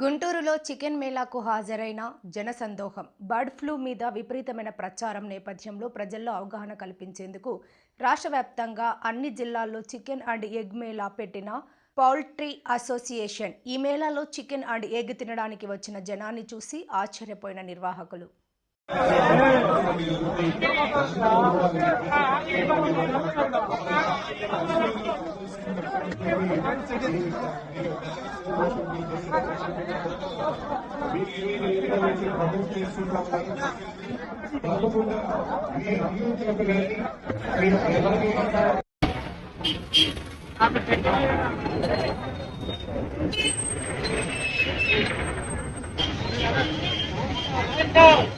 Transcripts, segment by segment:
గుంటూరులో చికెన్ మేళాకు హాజరైన జనసందోహం. Bird flu మీద విపరీతమైన ప్రచారం నేపథ్యంలో ప్రజల్లో అవగాహన కల్పించేందుకు రాష్ట్ర వ్యాప్తంగా అన్ని జిల్లాల్లో చికెన్ అండ్ ఎగ్ మేళా పెట్టిన పౌల్ట్రీ అసోసియేషన్. ఈ మేళాలో చికెన్ అండ్ ఎగ్ తినడానికి వచ్చిన జనాన్ని చూసి ఆశ్చర్యపోయిన నిర్వాహకులు. Let's go!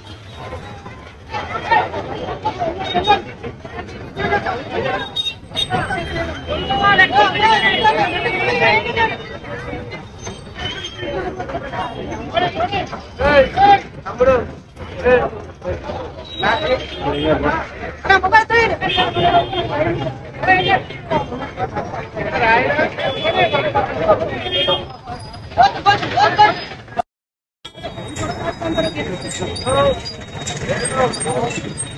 Oh,